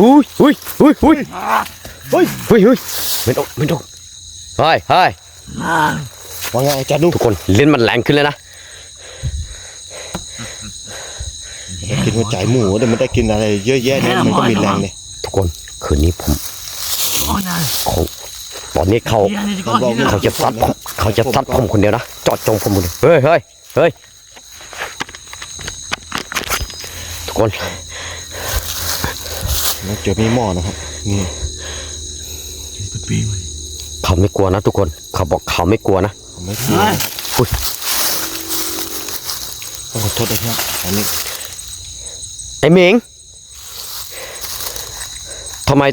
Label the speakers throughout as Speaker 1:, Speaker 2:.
Speaker 1: อุ้ยอุ้ยอุ้ยอุ้ย
Speaker 2: เฮ้ย
Speaker 1: อุ้ยอุ้ยไม่ต้องไม่ต้องเฮ้ยเฮ้ย
Speaker 2: ว่าไงอาจารย์นุ่ง
Speaker 1: ทุกคนลิ้นมันแรงขึ้นเลยนะ
Speaker 2: กินหัวใจหมูเดี๋ยวมันได้กินอะไรเยอะแยะเนี่ยมันก็มีแรงเนี่ย
Speaker 1: ทุกคนคืนนี้ผมเขาตอนนี้เขา
Speaker 2: มันบอก
Speaker 1: เขาจะซัดผมเขาจะซัดผมคนเดียวนะเจอดจงผมคนเดียวเฮ้ยเฮ้ยเฮ้ยทุกคน
Speaker 2: มันเจอมีหม้อนะครับ นี่
Speaker 1: เขาไม่กลัวนะทุกคนเขาบอกเขาไม่กลัวนะ
Speaker 2: ผมไม่กลัว
Speaker 1: อุ๊ย
Speaker 2: ต้องขอโทษด้วยครับอันนี้
Speaker 1: ไอ้หมิงทำไม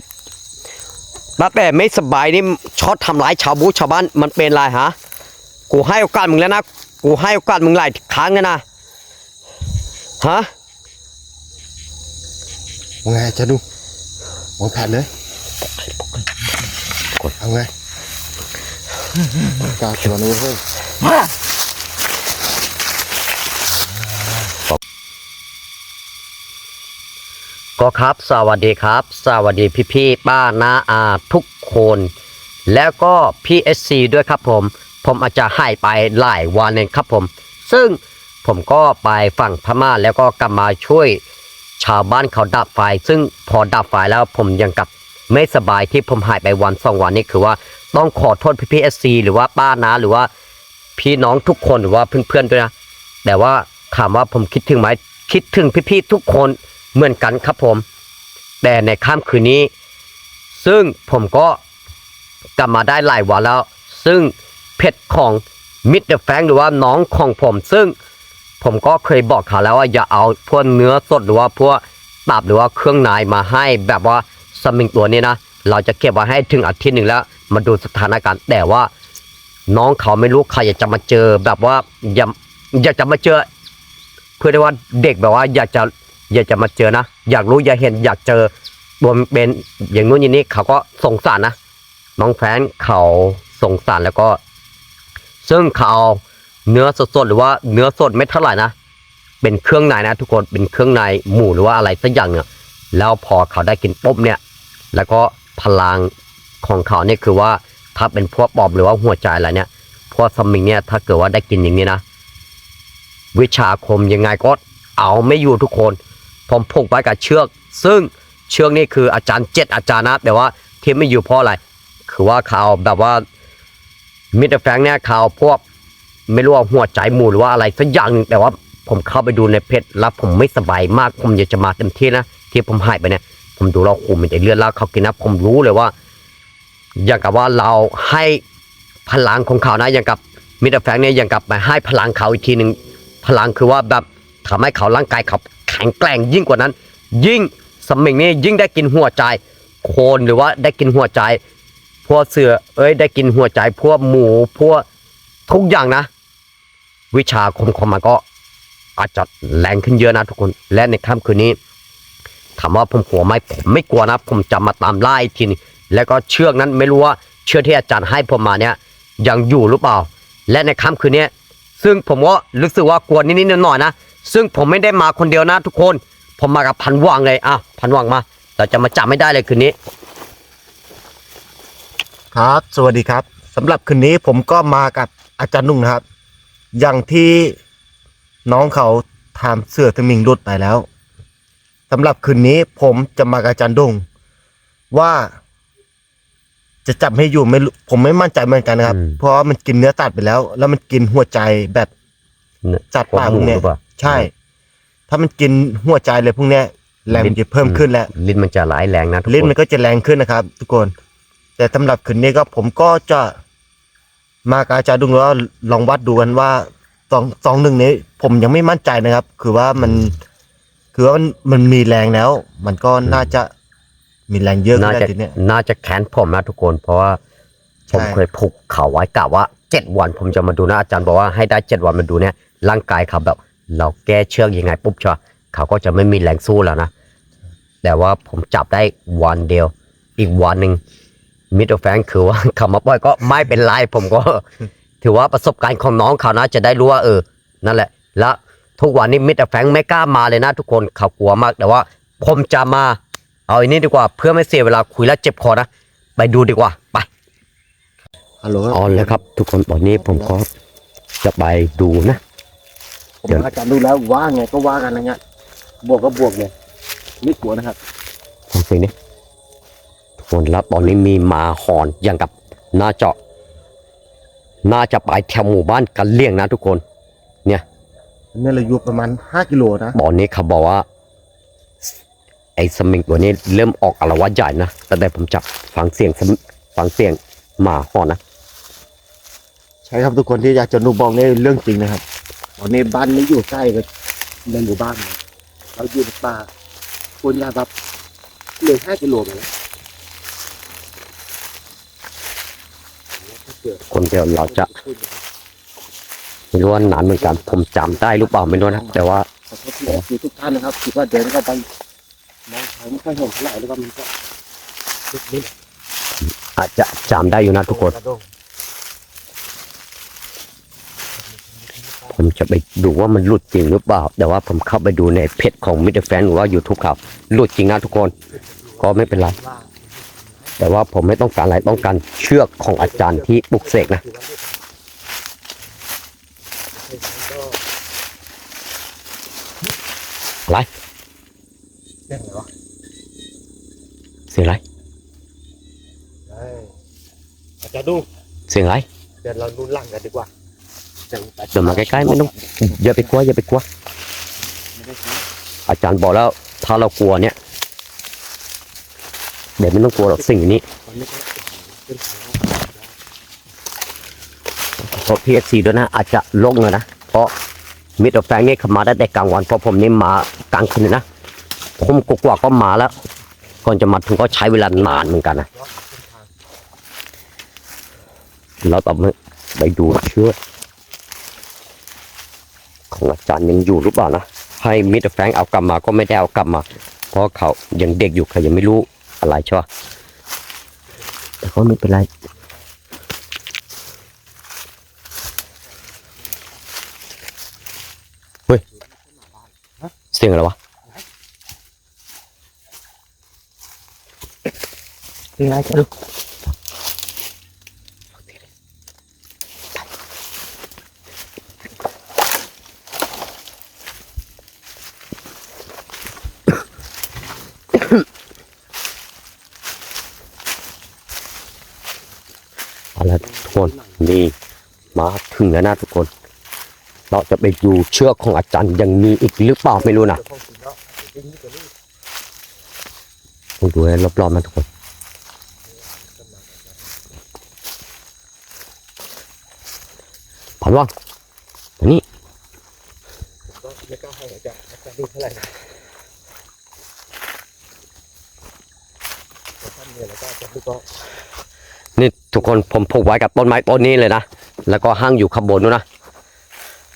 Speaker 1: น้าแต่ไม่สบายนี่ช็อตทำร้ายชาวบูชาวบ้านมันเป็นไรฮะกูให้โอกาสมึงแล้วนะกูให้โอกาสมึงหลายครั้งแล้วนะฮะ
Speaker 2: ว่าไงอาจารย์นุ่ง วางแผนเลยเอาไงกล้าชวนนเว้ย
Speaker 1: ก็ครับ สวัสดีครับ สวัสดีพี่พี่ป้านาอาทุกคน แล้วก็พี่เอสซีด้วยครับผม ผมอาจจะหายไปหลายวันเองครับผม ซึ่งผมก็ไปฝั่งพม่าแล้วก็กลับมาช่วย ชาวบ้านเขาดับไฟ ซึ่งพอดับไฟแล้วผมยังกับไม่สบายที่ผมหายไปวันสองวันนี้คือว่าต้องขอโทษพี่พี่เอสซีหรือว่าป้าน้าหรือว่าพี่น้องทุกคนหรือว่าเพื่อนๆด้วยนะ แต่ว่าถามว่าผมคิดถึงไหมคิดถึงพี่ๆทุกคนเหมือนกันครับผม แต่ในค่ำคืนนี้ ซึ่งผมก็กลับมาได้หลายวันแล้ว ซึ่งเพจของมิดเดอะแฟงหรือว่าน้องของผมซึ่ง ผมก็เคยบอกเขาแล้วว่าอย่าเอาพวกเนื้อสดหรือว่าพวกตับหรือว่าเครื่องในมาให้แบบว่าสมิงตัวนี้นะเราจะเก็บไว้ให้ถึงอาทิตย์หนึ่งแล้ว มาดูสถานการณ์ แต่ว่า น้องเขาไม่รู้ใครอยากจะมาเจอแบบว่าอย่าอยากจะมาเจอ เพื่อได้ว่าเด็กแบบว่า อยากจะอยากจะมาเจอนะ อยากรู้อยากเห็นอยากเจอรวมเป็นอย่างนู้นอย่างนี้เขาก็สงสารนะน้องแฟนเขาสงสารแล้วก็ ซึ่งเขา เนื้อสดๆหรือว่าเนื้อสดไม่เท่าไหร่นะเป็นเครื่องในนะ ทุกคนเป็นเครื่องในหมูหรือว่าอะไรสักอย่างเนี่ยแล้วพอเขาได้กินปุ๊บเนี่ย แล้วก็พลังของเขาเนี่ยคือว่าถ้าเป็นพวกปอบหรือว่าหัวใจอะไรเนี่ยพวกสมิงเนี่ยถ้าเกิดว่าได้กินอย่างนี้นะ วิชาคมยังไงก็เอาไม่อยู่ทุกคน ผมผูกไว้กับเชือก ซึ่งเชือกนี่คืออาจารย์เจ็ดอาจารย์นะแต่ว่าที่ไม่อยู่เพราะอะไร คือว่าเขาแบบว่ามิสเตอร์แฟงเนี่ยเขาพวก ไม่รู้ว่าหัวใจหมูหรือว่าอะไรสักอย่างหนึ่งแต่ว่าผมเข้าไปดูในเพจแล้วผมไม่สบายมาก ผมอยากจะมาเต็มที่นะที่ผมหายไปเนี่ย ผมดูแล้วคุมมันจะเลือดล้วเขากินนะผมรู้เลยว่า อย่างกับว่าเราให้พลังของเขานะอย่างกับมิสเตรแฟงเนี่ยอย่างกับมาให้พลังเขาอีกทีหนึ่งพลังคือว่าแบบทำให้เขาร่างกายเขาแข็งแกร่งยิ่งกว่านั้น ยิ่งสมิงนี่ยิ่งได้กินหัวใจโคนหรือว่าได้กินหัวใจพวกเสือเอ้ยได้กินหัวใจพวกหมูพวกทุกอย่างนะ วิชาคมของมันก็อาจจะแรงขึ้นเยอะนะทุกคน และในค่ำคืนนี้ถามว่าผมกลัวไหมผมไม่กลัวนะ ผมจะมาตามล่าอีกทีนึงแล้วก็เชือกนั้นไม่รู้ว่าเชือกที่อาจารย์ให้ผมมาเนี่ยยังอยู่หรือเปล่า และในค่ำคืนนี้ซึ่งผมก็รู้สึกว่ากลัวนิดๆหน่อยๆนะ ซึ่งผมไม่ได้มาคนเดียวนะทุกคน ผมมากับพันวังเลยอะพันวังมาเราจะมาจับไม่ได้เลยคืนนี้
Speaker 2: ครับ สวัสดีครับสำหรับคืนนี้ผมก็มากับอาจารย์นุ่งนะครับ อย่างที่น้องเขาทำเสื้อทมิงรุดไปแล้วสำหรับคืนนี้ผมจะมากับอาจารย์ดงว่าจะจับให้อยู่ไม่รู้ผมไม่มั่นใจเหมือนกันนะครับ
Speaker 1: อืม
Speaker 2: เพราะว่ามันกินเนื้อสัตว์ไปแล้ว แล้วมันกินหัวใจแบบสัตว์ป่าพวกเนี้ย
Speaker 1: หรือเปล่า
Speaker 2: ใช่ ถ้ามันกินหัวใจเลยพวกเนี้ยแรงมันจะเพิ่มขึ้นแล้ว
Speaker 1: ลิ้นมันจะหลายแรงนะทุก
Speaker 2: ลิ้น
Speaker 1: คน
Speaker 2: มันก็จะแรงขึ้นนะครับ ทุกคน แต่สำหรับคืนนี้ก็ผมก็จะ มากบอาจารย์ดุงแล้วลองวัดดูกันว่าสองสองหนึ่งนี้ ผมยังไม่มั่นใจนะครับ คือว่ามัน คือว่ามันมันมีแรงแล้ว มันก็น่าจะมีแรงเยอะขึ้
Speaker 1: น่าน
Speaker 2: แล้ว
Speaker 1: จะ
Speaker 2: ทีเนี้ย
Speaker 1: น่าจะแค้นผมนะทุกคน เพราะว่าผม
Speaker 2: ใช่
Speaker 1: เคยผูกเขาไว้กะว่าเจ็ดวันผมจะมาดูนะอาจารย์บอกว่าให้ได้เจ็ดวันมาดูเนี่ยร่างกายเขาแบบ เราแก้เชือกยังไงปุ๊บชอเขาก็จะไม่มีแรงสู้แล้วนะแต่ว่าผมจับได้วันเดียว อีกวันหนึ่ง มิดแฟงคือว่าเขามาปล่อยก็ไม่เป็นไรผมก็ ถือว่าประสบการณ์ของน้องเขานะ จะได้รู้ว่าเออ นั่นแหละ แล้วทุกวันนี้มิดแฟงไม่กล้ามาเลยนะทุกคนเขากลัวมากแต่ว่าผมจะมา เอาอันนี้ดีกว่าเพื่อไม่เสียเวลาคุยแล้วเจ็บคอนะไปดูดีกว่าไป
Speaker 2: ฮัลโหล
Speaker 1: เอ๋อเลยครับ ทุกคนตอนนี้ผมก็จะไปดูนะ
Speaker 2: ผมบอกอาจารย์ดูแล้วว่าไงก็ว่ากันนะเนี่ยบวกก็บวกเลยไม่กลัวนะครับ
Speaker 1: ฟังเสียงนี้ ทุกคนแล้วตอนนี้มีหมาหอนอย่างกับน่าจะน่าจะไปแถวหมู่บ้านกันเลี่ยงนะทุกคน
Speaker 2: นี่เราอยู่ประมาณห้ากิโลนะ
Speaker 1: ตอนนี้เขาบอกว่า ไอ้สมิงตัวนี้เริ่มออกอารวาสใหญ่นะแต่แต่ผมจับฟังเสียงสมิฟังเสียงหมาหอนนะ
Speaker 2: ใช่ครับทุกคนที่อยากจะดูบอกนี่เรื่องจริงนะครับตอนนี้บ้านนี้อยู่ใกล้กับในหมู่บ้านนะเราอยู่ในป่าคนยาครับเลยห้ากิโลไปแล้ว
Speaker 1: คน เดี๋ยวเราจะไม่รู้ว่านานเหมือนกันผมจำได้หรือเปล่าไม่รู้นะแต่ว่า
Speaker 2: ขอโทษที่คือทุกท่านนะครับคิดว่าเดินเข้าไปมองทางไม่ค่อยเห็นเท่าไหร่แล้วก็มันก็นิด
Speaker 1: อาจจะจำได้อยู่นะทุกคน ผมจะไปดูว่ามันหลุดจริงหรือเปล่า แต่ว่าผมเข้าไปดูในเพจของมิเตอร์แฟนหรือว่า YouTube เขาหลุดจริงนะทุกคน ก็ไม่เป็นไร แต่ว่าผมไม่ต้องการอะไรต้องการเชือกของอาจารย์ที่ปลุกเสกนะอะไร
Speaker 2: เรื่องอะไรวะ
Speaker 1: เสียงอะไร
Speaker 2: เอ้ยอาจารย์ดู
Speaker 1: เสียงอะไร
Speaker 2: เดี๋ยวเราดูหลังกันดีกว่าเดี๋ยว
Speaker 1: เดินมาใกล้ๆไม่ต้องอย่าไปกลัวอย่าไปกลัว
Speaker 2: ไม่ได้ครับ
Speaker 1: อาจารย์บอกแล้วถ้าเรากลัวเนี่ย เดี๋ยวไม่ต้องกลัวหรอกสิ่งนี้
Speaker 2: เป็นทาง
Speaker 1: เพราะพีเอซีด้วยนะ อาจจะลงเลยนะ เพราะมิตรแฟงนี่เขามาได้แต่กลางวันเพราะผมนี่มากลางคืนนะผมกว่าก็มาแล้ว ก่อนจะมาถึงก็ใช้เวลานานเหมือนกันนะ
Speaker 2: เนาะเป็นทาง
Speaker 1: แล้วต่อมาไปดูเชือกของอาจารย์ยังอยู่หรือเปล่านะให้มิตรแฟงเอากลับมาก็ไม่ได้เอากลับมา เพราะเขายังเด็กอยู่เขายังไม่รู้ อะไรใช่ปะแต่ก็ไม่เป็นไรเสียงอะไรวะ
Speaker 2: เป็นไรกันดู
Speaker 1: เอาละทุก คนนี่มาถึงแล้วนะทุกคน เราจะไปดูเชือกของอาจารย์ยังมีอีกหรือเปล่าไม่รู้นะต้องดูให้รอบๆนะทุกคนผ่านว่างอันนี้
Speaker 2: ก็ไม่กล้าให้อาจารย์อาจารย์ดูเท่าไหร่นะแต่ท่านเนี่ยแล้วก็จารย์ดูก็
Speaker 1: ทุกคนผมผูกไว้กับต้นไม้ต้นนี้เลยนะ แล้วก็ห้างอยู่ข้างบนนู้นนะ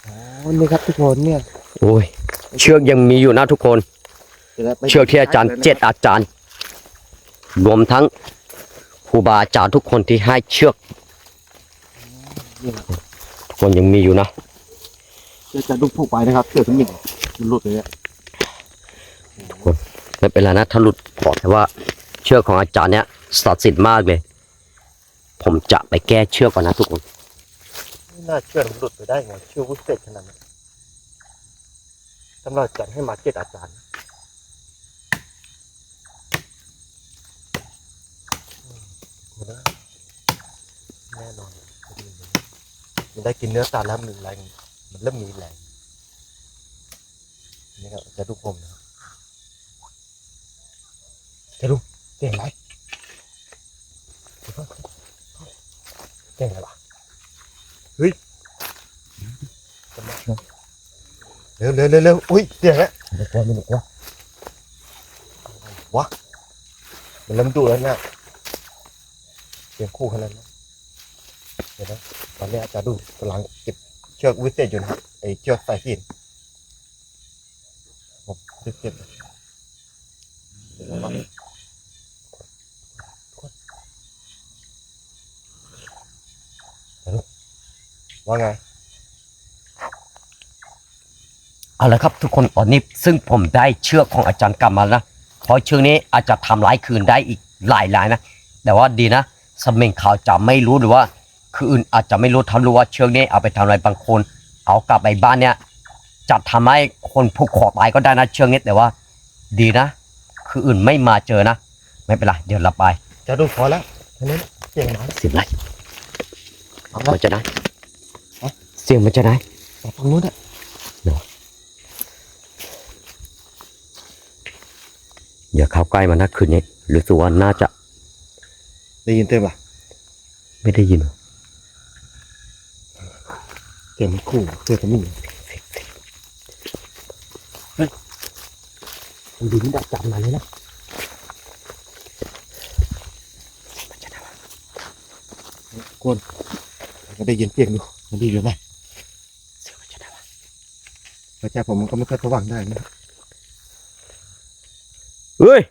Speaker 2: อ๋อนี่ครับทุกคนเนี่ย
Speaker 1: โอ้ยเชือกยังมีอยู่นะทุกคน เชือกที่อาจารย์เจ็ดอาจารย์ รวมทั้งครูบาอาจารย์ทุกคนที่ให้เชือกทุกคนยังมีอยู่นะ
Speaker 2: อาจารย์ดูผูกไปนะครับเชือกทั้งหนึ่งมันหลุดเลยเนี่ย
Speaker 1: ไม่เป็นไรนะถ้าหลุดบอกแต่ว่า เชือกของอาจารย์เนี้ยศักดิ์สิทธิ์มากเลย ผมจะไปแก้เชือกก่อนนะทุกคน
Speaker 2: ไม่น่าเชื่อมันหลุดไปได้ไงเชื่อวิเศษขนาดนั้นสำหรับอาจารย์ให้มาเจ็ดอาจารย์อืมมันนะแน่นอนมันได้กินเนื้อสัตว์แล้วมันแรงมันเริ่มมีแรงนี่ครับจะดูผมนะจะดูเก่งไหม เก่งอะไรวะเฮ้ยเร็วเร็วเร็วเร็วอุ้ยเสียงแล้ว
Speaker 1: ไม่กลัวไม่กลัว
Speaker 2: วะมันเริ่มดุแล้วนะเสียงคู่ขนาดนั้นเดี๋ยวนะตอนนี้อาจารย์ดูกำลังเก็บเชือกวิเศษอยู่นะครับไอ้เชือกสายหินผมเก็บเก็บเดี๋ยวนะเดี๋ยวนะ ว่าไง
Speaker 1: เอาละครับทุกคนตอนนี้ซึ่งผมได้เชือกของอาจารย์กลับมาแล้วเพราะเชือกนี้อาจจะทำร้ายคืนได้อีกหลายหลายๆนะ แต่ว่าดีนะสมิงเขาจะไม่รู้หรือว่า คืออื่นอาจจะไม่รู้ทั้งรู้ว่าเชือกนี้เอาไปทำอะไรบางคน เอากลับไปบ้านเนี่ยจะทำให้คนผูกคอตายก็ได้นะเชือกนี้แต่ว่า ดีนะ คืออื่นไม่มาเจอนะ ไม่เป็นไรเดี๋ยวเราไป
Speaker 2: จะดูพอแล้วอันนี้เสียงหมา
Speaker 1: เสียงอะไร
Speaker 2: เอา
Speaker 1: มัน
Speaker 2: ละ
Speaker 1: จะได้
Speaker 2: ฮะ
Speaker 1: เสียงมันจะได้
Speaker 2: ฝั่งนู้นอะ
Speaker 1: อย่าเข้าใกล้มันนะคืนนี้รู้สึกว่าน่าจะ
Speaker 2: ได้ยินเต็มป่ะ
Speaker 1: ไม่ได้ยิน
Speaker 2: เสียงมันขู่เสียงสมิง
Speaker 1: มันดีนี่ดักจับมาเลยนะ
Speaker 2: กวนก็ได้ยินเสียงอยู่มันดีอยู่ไหม
Speaker 1: เสียงมันจะได้วะ
Speaker 2: พระเจ้าผมมันก็ไม่ค่อยสว่างได้นะ
Speaker 1: เฮ้ย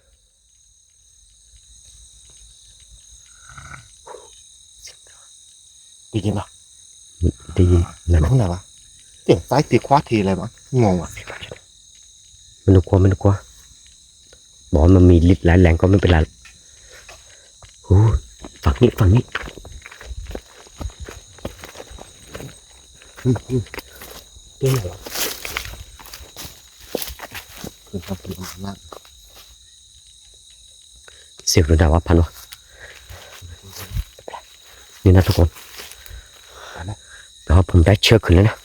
Speaker 2: ได้ยินป่ะ
Speaker 1: ได้ยินนั่น
Speaker 2: ข้างไหนวะเสียงซ้ายตีขวาทีอะไรวะงงอะ
Speaker 1: มันนึกว่ามันนึกว่าบอกว่ามันมีฤทธิ์ร้ายแรงก็ไม่เป็นไรโอ้ยฝั่งนี้ฝั่งนี้
Speaker 2: อืมอืม เก่งเหรอคือทำผิดมาก
Speaker 1: เสียงระดับว่าพันวะนี่นะทุกคนแต่ว่าผมได้เชือกขึ้นแล้วนะ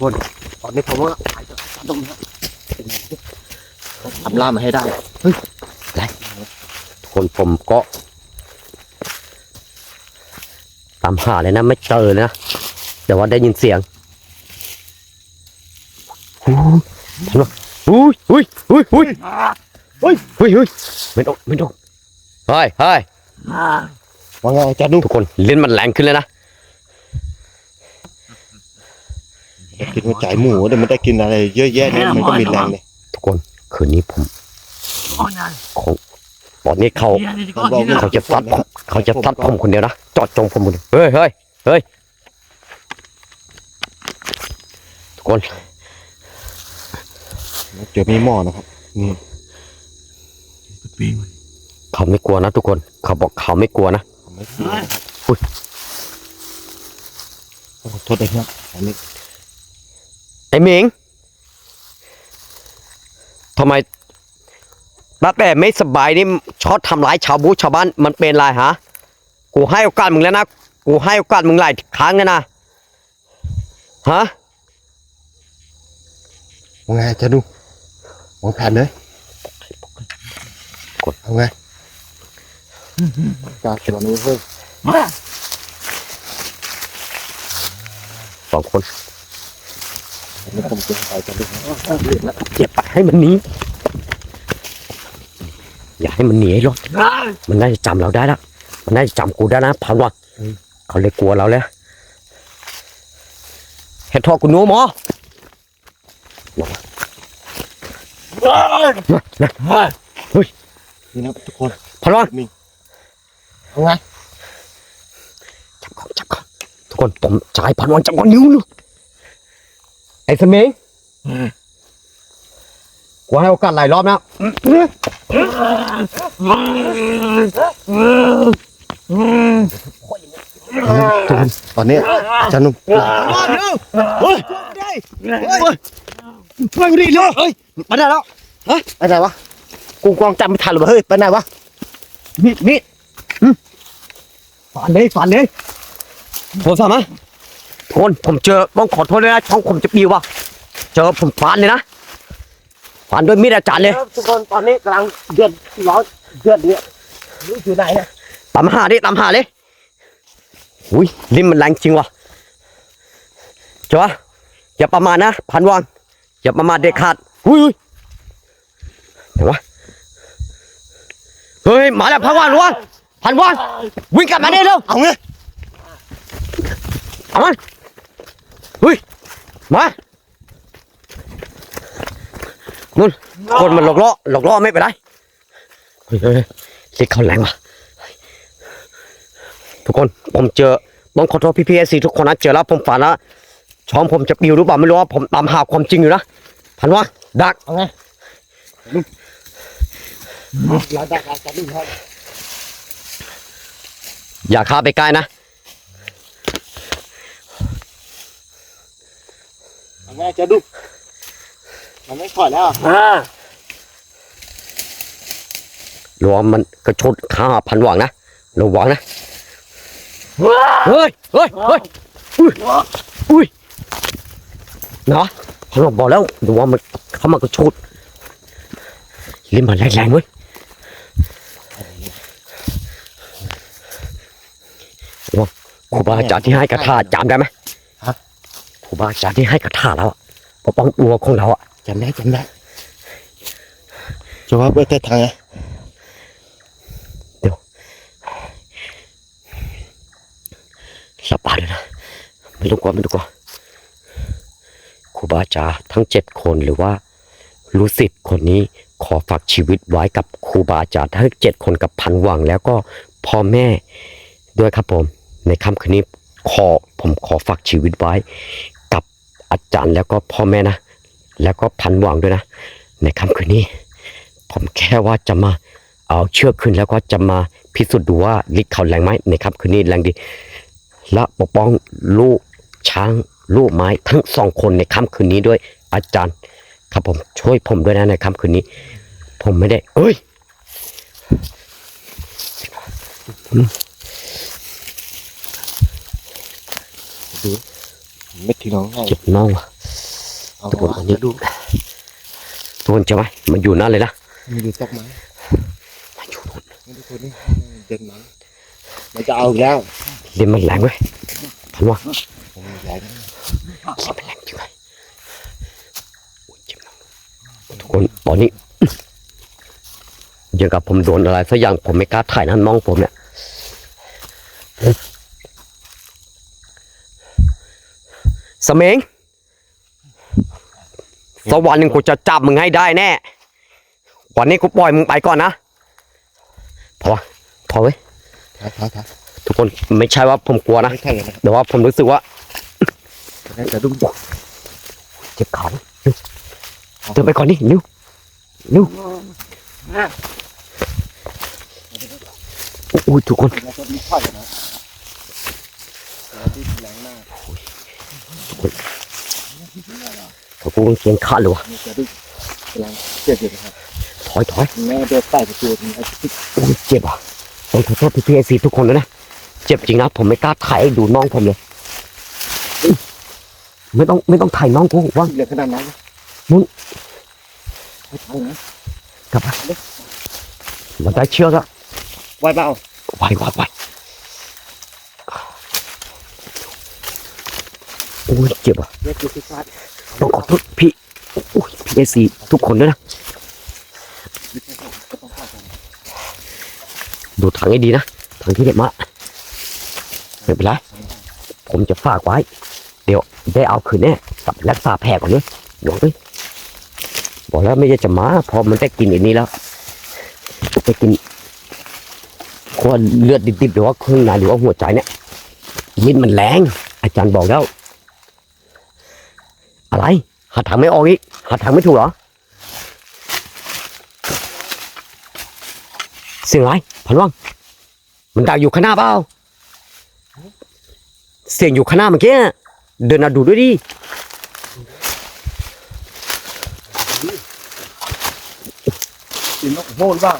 Speaker 2: คนตอนนี้ผมว่าต้องทำล่ามาให้ได้
Speaker 1: ทุกคนผมก็ตามหาเลยนะ ไม่เจอเลยนะ แต่ว่าได้ยินเสียง อุ้ยอุ้ยอุ้ยอุ้ยอุ้ยอุ้ยอุ้ยไม่ต้องไม่ต้องเฮ้ยเฮ้ย
Speaker 2: ว่าไงจารย์นุ่ง
Speaker 1: ทุกคนเลิ้นมันแรงขึ้นเลยนะ
Speaker 2: กินหัวใจหมูเดี๋ยวมันได้กินอะไรเยอะแยะเนี่ยมันก็มีแรงเลย
Speaker 1: ทุกคนคืนนี้ผมคงตอนนี้เขาเขาจะซัดเขาจะซัดผมคนเดียวนะจอดจงผมคนเดียวเฮ้ยเฮ้ยเฮ้ยทุกคน
Speaker 2: เจอมีหม้อนะครับ นี่
Speaker 1: เขาไม่กลัวนะทุกคน เขาบอกเขาไม่กลัวนะ
Speaker 2: ผมไม่รู้
Speaker 1: อุ๊ย
Speaker 2: ขอโทษด้วยครับอันนี้
Speaker 1: ไอ้หมิงทำไมตั้งแต่ไม่สบายนี่ชอบทำร้ายชาวบูชาวบ้านมันเป็นไรฮะกูให้โอกาสมึงแล้วนะกูให้โอกาสมึงหลายครั้งแล้วนะฮะ
Speaker 2: ว่าไงอาจาร ย์นุ่งวางแผนเลย
Speaker 1: กด
Speaker 2: เอาไงกาเขียนนี้เฮ้ย
Speaker 1: สองคน
Speaker 2: อันนี้ผมเกินไปจารย์นุ่ง
Speaker 1: เจ็บไปให้มันหนีอย่าให้มันหนีให้รอดมันน่าจะจำเราได้ละมันน่าจะจำกูได้นะพันวันเขาเลยกลัวเราแล้วเห็ดทอดกูหนูหมอ
Speaker 2: นี่นะทุกคน
Speaker 1: พันวัน
Speaker 2: มิงเอาไง
Speaker 1: จับของจับของทุกคนผมจ่ายพันวันจับของนิ้วลูกไอ้สมิงกูให้โอกาสหลายรอบแล้ว
Speaker 2: ทุกคนตอนนี้อาจารย์นุ่ง
Speaker 1: ไปกูดิเฮ้ยไปได้แล้ว
Speaker 2: ไปไหนวะกูกองจำไม่ทันเลยเฮ้ยไปไหนวะ
Speaker 1: นี่นี่ฝันเลยฝันเลยโทรศัพท์มาทุกคนผมเจอต้องขอโทษเลยนะช่องผมจะปิวว่ะเจอผมฝันเลยนะฝันด้วยมีดอาจารย์เลย
Speaker 2: ทุกคนตอนนี้กำลังเดือดร้อนเดือดเนี่ยรู้อยู่ไหนเนี่ย
Speaker 1: ตามหาดิตามหาเลยอุ้ยลิ้นมันแรงจริงว่ะจ้าอย่าประมาทนะพันวันอย่าประมาทเด็ดขาดอุ้ยอุ้ย ไหนวะเฮ้ยมาแล้วพันวันวันพันวันวิ่งกลับมาได้เร็ว
Speaker 2: เอาไง
Speaker 1: เอามันเฮ้ยมานู่นคนมันหลอกล่อหลอกล่อไม่เป็นไรเฮ้ยเฮ้ยเฮ้ยเรียกเขาแรงว่ะทุกคนผมเจอต้องขอโทษพี่พีเอซีทุกคนนะเจอแล้วผมฝันนะช่องผมจะปิวหรือเปล่าไม่รู้ว่าผมตามหาความจริงอยู่นะพันวะดัก
Speaker 2: เอาไง เราได้อาจารย์นุ่งครับ
Speaker 1: อย่าเข้าไปใกล้นะ
Speaker 2: เอาไงอาจารย์นุ่งมันไม่ถอยแล้ว
Speaker 3: อ่า
Speaker 1: ระวังมันกระชดข้าพันหวังนะระวังนะ
Speaker 3: ว้า
Speaker 1: เฮ้ยเฮ้ยเฮ้ยอุ้ยอุ้ยนะพันหวังบอกแล้วระวังมันเข้ามากระชดลิ้นมันแรงๆเว้ยระวัง ครูบาอาจารย์ที่ให้กระถาจำได้ไหมครูบาอาจารย์ที่ให้กระถาเราอะปกป้องตัวของเราอะ
Speaker 2: จำได้จำได้จะว่าไปแต่ทางไง
Speaker 1: สบายเลยนะไม่ต้องกลัวไม่ต้องกลัวครูบาอาจารย์ทั้งเจ็ดคนหรือว่าลูกศิษย์คนนี้ขอฝากชีวิตไว้กับครูบาอาจารย์ทั้งเจ็ดคนกับพันหวังแล้วก็พ่อแม่ด้วยครับผม ในค่ำคืนนี้ขอผมขอฝากชีวิตไว้ กับอาจารย์แล้วก็พ่อแม่นะ แล้วก็พันหวังด้วยนะ ในค่ำคืนนี้ ผมแค่ว่าจะมาเอาเชือกขึ้นแล้วก็จะมาพิสูจน์ดูว่าฤทธิ์เขาแรงไหมในค่ำคืนนี้แรงดี และปกป้องลูกช้างลูกไม้ทั้งสองคนในค่ำคืนนี้ด้วยอาจารย์ ครับผมช่วยผมด้วยนะในค่ำคืนนี้ ผมไม่ได้ เอ้ย
Speaker 2: ไม่ทิ้งน้องให้
Speaker 1: เจ็บน้องว่ะ
Speaker 2: เอา
Speaker 1: ทุกคน
Speaker 2: อา
Speaker 1: อัน
Speaker 2: จา
Speaker 1: นี้
Speaker 2: รย์นุ่ง
Speaker 1: ทุกคนใช่ไหมมันอยู่นั่นเลยนะ
Speaker 2: มีดูสักไหม
Speaker 1: มันอยู่นู่น
Speaker 2: ไม่ได้คนนี้เดินมามันจะเอาอีกแล้ว
Speaker 1: เล่นมันแรงเว้ยพันว่า
Speaker 2: ผมใหญ่นะ
Speaker 1: เล่นมันแรงจริงไหมโอ้ยเจ็บน้องทุกคนตอนนี้อย่างกับผมโดนอะไรสักอย่างผมไม่กล้าถ่ายนั่นน้องผมเนี่ย สมิงสกวรรค์หนึ่งกูจะจับมึงให้ได้แน่ วันนี้กูปล่อยมึงไปก่อนนะพอวะพอเว้ย
Speaker 2: ท้าท้าท้า
Speaker 1: ทุกคนไม่ใช่ว่าผมกลัวนะ
Speaker 2: ไม่ใช่เลยนะ
Speaker 1: แต่ว่าผมรู้สึกว่า
Speaker 2: อาจารย์นุ่ง
Speaker 1: เจ็บขาเร็วเดินไปก่อนนี่เร็วเร็วโอ้ยทุกคน
Speaker 2: เราจะมีถอยนะเราที่แรงมาก
Speaker 1: ผมกูเขียนขาดเลยวะ
Speaker 2: มีอาจารย์นุ่งกำลังเจ็บอยู่นะครับ
Speaker 1: ถอยถอย
Speaker 2: แม่เดินใต้ประตูมีอาจารย์
Speaker 1: โอ้ยเจ็บอะต้องขอโทษพี่พีเอซีทุกคนด้วยนะ เจ็บจริงนะ ผมไม่กล้าถ่ายให้ดูน้องผมเลยอื้อไม่ต้องไม่ต้องถ่ายน้องกูว่าง
Speaker 2: เหลือขนาดนั้น
Speaker 1: นุ่น
Speaker 2: ไม่ทำนะ
Speaker 1: กลับมาเราได้เชือกแล้ว
Speaker 2: ไหวเปล่า
Speaker 1: ไหวไหวไหว โอ้ยเจ็บอะต้องขอโทษพี่โอ้ยพีเอซีทุกคนด้วยนะดูถังให้ดีนะถังที่เด็ดมาไม่เป็นไรผมจะฝากไว้ เดี๋ยวได้เอาคืนแน่กับรักษาแผลก่อนเลยหยองไปบอกแล้วไม่ใช่จะมาพอมันได้กินอันนี้แล้วไปกินขวรเลือดดิบๆหรือว่าเครื่องในหรือว่าหัวใจเนี่ยลิ้นมันแรง อาจารย์บอกแล้ว อะไรหาทางไม่ออกอีกหาทางไม่ถูกเหรอ เสียงอะไรพันวังมันดักอยู่ข้างหน้าเปล่าเสียงอยู่ข้างหน้าเมื่อกี้เดินมาดูด้วยดิ
Speaker 2: กินนกโห่หรือเปล่า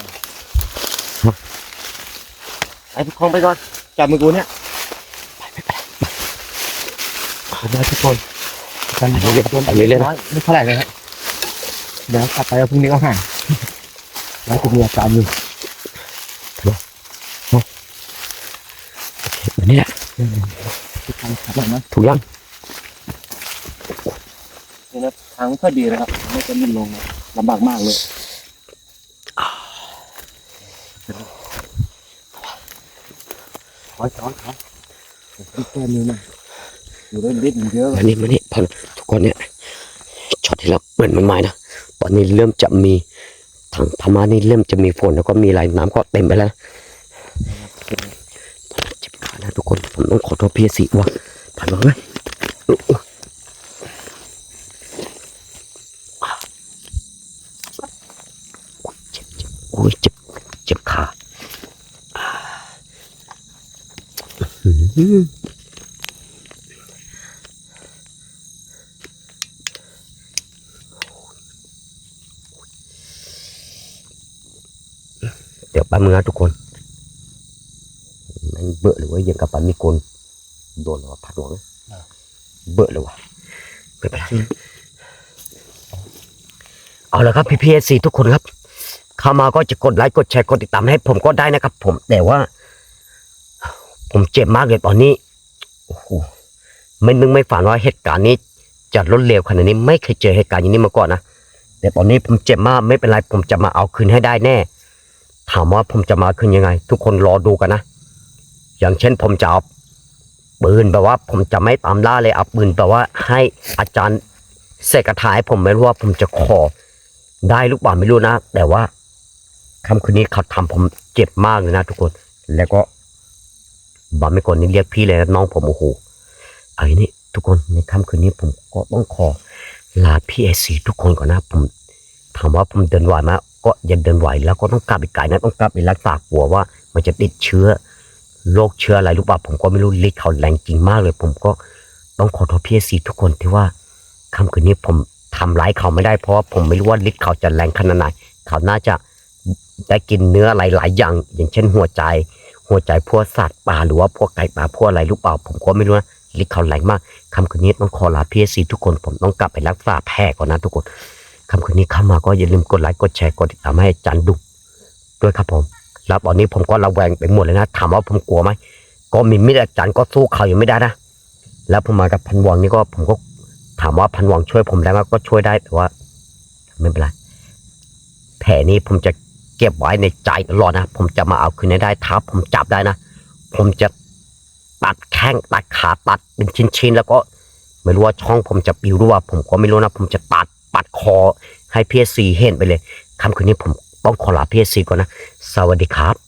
Speaker 2: ไอ้พวกคงไปก่อนจับมือกูเนี่ย
Speaker 1: ได้ทุกคน ไปเรื่อยๆไปเรื่อยๆนะ
Speaker 2: ไม่เท่าไหร่เลยครับเดี๋ยวกลับไปแล้วพรุ่งนี้ก็หายแล้วจะมีอาการอยู่
Speaker 1: แบบนี้แหละ
Speaker 2: ที่ทางขับหน่อย
Speaker 1: ถูกยัง
Speaker 2: นี่นะทางไม่ค่อยดีนะครับไม่จะมันลงลำบากมากเลยถอยถอยถอยแก้มือหน่อยู่ได้นิดเยอะ
Speaker 1: อันนี้มัน ท่านทุกคนเนี่ยช็อตที่เราเหมือนมันไม้นะตอนนี้เริ่มจะมีทางพม่านี่เริ่มจะมีฝนแล้วก็มีไหลน้ำก็เต็มไปแล้วจิบขานะทุกคนผมต้องขอโทษพี่สิว่าผ่านมาไหมโอ้ยจ็บจ็บขา เดี๋ยวแป๊บนึงนะทุกคนมันเบื่อหรือว่ายังกับปันมีคนโดนหรือว่าพัดหลวงเบื่อเลยวะไม่เป็นไรเอาละครับพี่พีเอซีทุกคนครับ เข้ามาก็จะกดไลค์กดแชร์กดติดตามให้ผมก็ได้นะครับ ผมแต่ว่า ผมเจ็บมากเลยตอนนี้โอ้โหไม่นึกไม่ฝันว่าเหตุการณ์นี้จะล้นเลวขนาดนี้ไม่เคยเจอเหตุการณ์อย่างนี้มาก่อนนะแต่ตอนนี้ผมเจ็บมากไม่เป็นไรผมจะมาเอาคืนให้ได้แน่ ถามว่าผมจะมาคืนยังไง ทุกคนรอดูกันนะ อย่างเช่นผมจะเอาปืนแบบว่า ผมจะไม่ตามล่าเลยเอาปืนแบบว่า ให้อาจารย์เสกกระถายผมไม่รู้ว่าผมจะขอได้หรือเปล่าไม่รู้นะ แต่ว่าคำคืนนี้เขาทำผมเจ็บมากเลยนะ ทุกคน แล้วก็บาไม่ก่อนนี่เรียกพี่เลยนะน้องผมโอ้โหไอ้นี่ทุกคนในค่ำคืนนี้ผมก็ต้องขอลาพี่เอซีทุกคนก่อนนะผมถามว่าผมเดินไหวไหม ก็ยังเดินไหวแล้วก็ต้องกลับอีกไกลนะต้องกลับไปรักษากลัวว่า มันจะติดเชื้อโรคเชื้ออะไรรู้ป่ะผมก็ไม่รู้ฤทธิ์เขาแรงจริงมากเลย ผมก็ต้องขอโทษพี่ซีทุกคนที่ว่าค่ำคืนนี้ผมทำร้ายเขาไม่ได้เพราะว่าผมไม่รู้ว่าฤทธิ์เขาจะแรงขนาดไหนเขาน่าจะได้กินเนื้ออะไรหลายอย่าง อย่างเช่นหัวใจ หัวใจพวกสัตว์ป่าหรือว่าพวกไก่ป่าพวกอะไรรู้เปล่า ผมก็ไม่รู้นะฤทธิ์เขาแรงมากคำคืนนี้ต้องขอลาพี่ซีทุกคน ผมต้องกลับไปรักษาแผลก่อนนะทุกคน คำคืนนี้เข้ามาก็อย่าลืมกดไลค์กดแชร์กดติดตามให้อาจันดุกด้วยครับผมแล้วตอนนี้ผมก็ระแวงไปหมดเลยนะ ถามว่าผมกลัวไหมก็มีมิตรอาจารย์ก็สู้เขาอยู่ไม่ได้นะ แล้วผมมากับพันวังนี่ก็ผมก็ถามว่าพันวังช่วยผมได้ไหมก็ช่วยได้แต่ว่าไม่เป็นไรแผลนี้ผมจะเก็บไว้ในใจตลอดนะ ผมจะมาเอาคืนให้ได้ถ้าผมจับได้นะ ผมจะตัดแข้งตัดขาตัดเป็นชิ้นๆแล้วก็ ไม่รู้ว่าช่องผมจะปิวหรือว่า ผมก็ไม่รู้นะ ผมจะตัด ปัดคอให้พีเอสซีเห็นไปเลยคำคืนนี้ผมต้องขอลาพีเอสซีก่อนนะ สวัสดีครับ